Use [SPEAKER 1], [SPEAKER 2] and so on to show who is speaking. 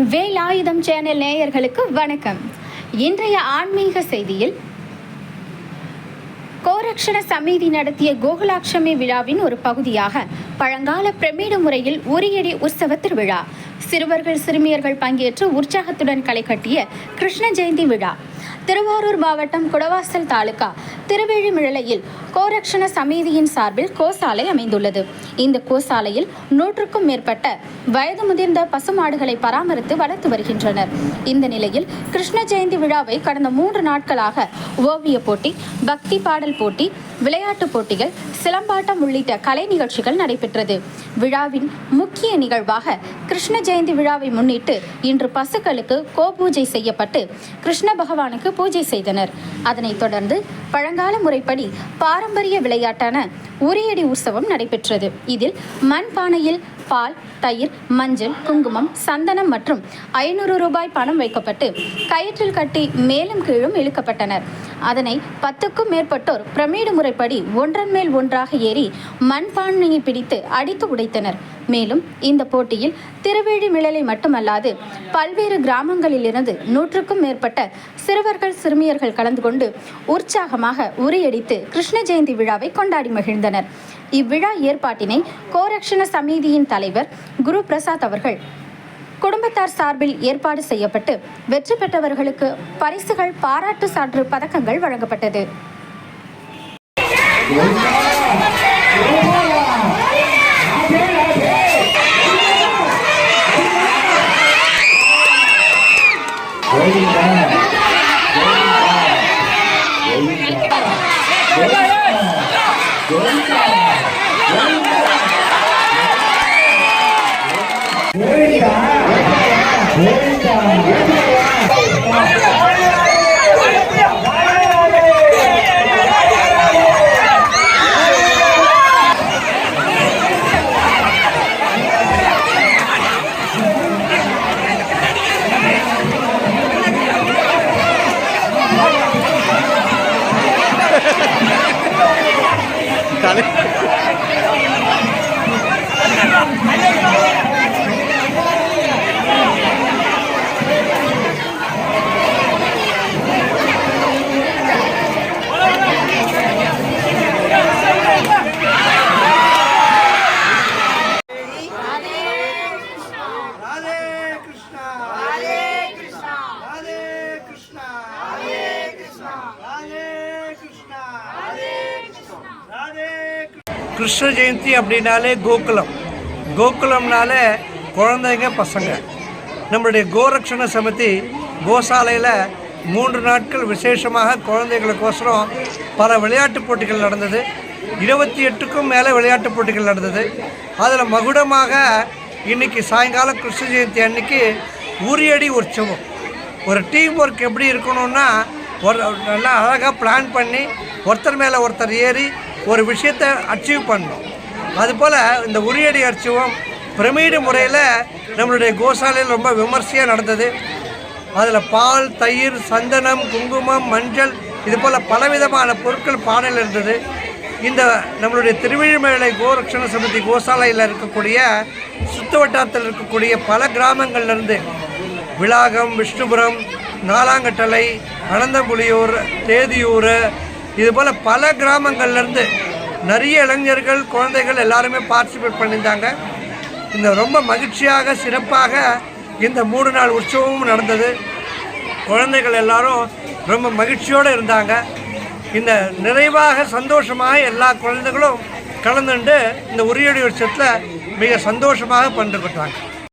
[SPEAKER 1] Velayutham channel நேயர்களுக்கு வணக்கம். இன்றைய ஆன்மீக செய்தியில் கோரக்ஷண சமிதி நடத்திய கோகுலாட்சமி விழாவின் ஒரு பகுதியாக பழங்கால பிரமிடு முறையில் உரியடி உற்சவ திருவிழா சிறுவர்கள் சிறுமியர்கள் பங்கேற்று உற்சாகத்துடன் களை கட்டிய கிருஷ்ண ஜெயந்தி விழா. திருவாரூர் மாவட்டம் குடவாசல் தாலுகா திருவேழிமிழலையில் கோரக்ஷண சமிதியின் சார்பில் கோசாலை அமைந்துள்ளது. இந்த கோசாலையில் நூற்றுக்கும் மேற்பட்ட வயது முதிர்ந்த பசுமாடுகளை பராமரித்து வளர்த்து வருகின்றனர். இந்த நிலையில் கிருஷ்ண ஜெயந்தி விழாவை கடந்த மூன்று நாட்களாக ஓவிய போட்டி பக்தி பாடல் போட்டி விளையாட்டுப் போட்டிகள் சிலம்பாட்டம் உள்ளிட்ட கலை நிகழ்ச்சிகள் நடைபெற்றது. விழாவின் முக்கிய நிகழ்வாக கிருஷ்ண ஜெயந்தி விழாவை முன்னிட்டு இன்று பசுக்களுக்கு கோபூஜை செய்யப்பட்டு கிருஷ்ண பகவானுக்கு பூஜை செய்தனர். அதனைத் தொடர்ந்து பழங்கால முறைப்படி பாரம்பரிய விளையாட்டான உரியடி உற்சவம் நடைபெற்றது. இதில் மண் பானையில் பால் தயிர் மஞ்சள் குங்குமம் சந்தனம் மற்றும் ஐநூறு ரூபாய் பணம் வைக்கப்பட்டு கயிற்றில் கட்டி மேலும் கீழும் இழுக்கப்பட்டனர். அதனை பத்துக்கும் மேற்பட்டோர் பிரமிடு முறைப்படி ஒன்றன் மேல் ஒன்றாக ஏறி மண்பானையை பிடித்து அடித்து உடைத்தனர். மேலும் இந்த போட்டியில் திருவேழிமிழலை மட்டுமல்லாது பல்வேறு கிராமங்களிலிருந்து நூற்றுக்கும் மேற்பட்ட சிறுவர்கள் சிறுமியர்கள் கலந்து கொண்டு உற்சாகமாக உரியடித்து கிருஷ்ண ஜெயந்தி விழாவை கொண்டாடி மகிழ்ந்தனர். இவ்விழா ஏற்பாட்டினை கோரக்ஷண சமிதியின் தலைவர் குரு பிரசாத் அவர்கள் குடும்பத்தார் சார்பில் ஏற்பாடு செய்யப்பட்டு வெற்றி பெற்றவர்களுக்கு பரிசுகள் பாராட்டு சான்று பதக்கங்கள் வழங்கப்பட்டது.
[SPEAKER 2] Kali. கிருஷ்ண ஜெயந்தி அப்படின்னாலே கோகுலம். கோகுலம்னாலே குழந்தைங்க பசங்க. நம்மளுடைய கோரக்ஷண சமிதி கோசாலையில் மூன்று நாட்கள் விசேஷமாக குழந்தைகளுக்கோசரம் பல விளையாட்டுப் போட்டிகள் நடந்தது. இருபத்தி எட்டுக்கும் மேலே விளையாட்டுப் போட்டிகள் நடந்தது. அதில் மகுடமாக இன்னைக்கு சாயங்காலம் கிருஷ்ண ஜெயந்தி அன்னைக்கு உரியடி உற்சவம். ஒரு டீம் ஒர்க் எப்படி இருக்கணும்னா ஒரு நல்லா அழகாக பிளான் பண்ணி ஒருத்தர் மேலே ஒருத்தர் ஏறி ஒரு விஷயத்தை அச்சீவ் பண்ணணும். அதுபோல் இந்த உரியடி உற்சவம் பிரமிடு முறையில் நம்மளுடைய கோசாலையில் ரொம்ப விமர்சையாக நடந்தது. அதில் பால் தயிர் சந்தனம் குங்குமம் மஞ்சள் இது போல் பலவிதமான பொருட்கள் பானையில் இருந்தது. இந்த நம்மளுடைய திருவிழிமலை கோரக்ஷண சமிதி கோசாலையில் இருக்கக்கூடிய சுத்து வட்டாரத்தில் இருக்கக்கூடிய பல கிராமங்கள்லேருந்து விளாகம் விஷ்ணுபுரம் நாலாங்கட்டளை அனந்தம்புலியூர் தேதியூர் இதுபோல் பல கிராமங்கள்லேருந்து நிறைய இளைஞர்கள் குழந்தைகள் எல்லாருமே பார்ட்டிசிபேட் பண்ணியிருந்தாங்க. இந்த ரொம்ப மகிழ்ச்சியாக சிறப்பாக இந்த மூணு நாள் உற்சவமும் நடந்தது. குழந்தைகள் எல்லாரும் ரொம்ப மகிழ்ச்சியோடு இருந்தாங்க. இந்த நிறைவாக சந்தோஷமாக எல்லா குழந்தைகளும் கலந்துண்டு இந்த உரியடி உற்சவத்தில் மிக சந்தோஷமாக பங்கு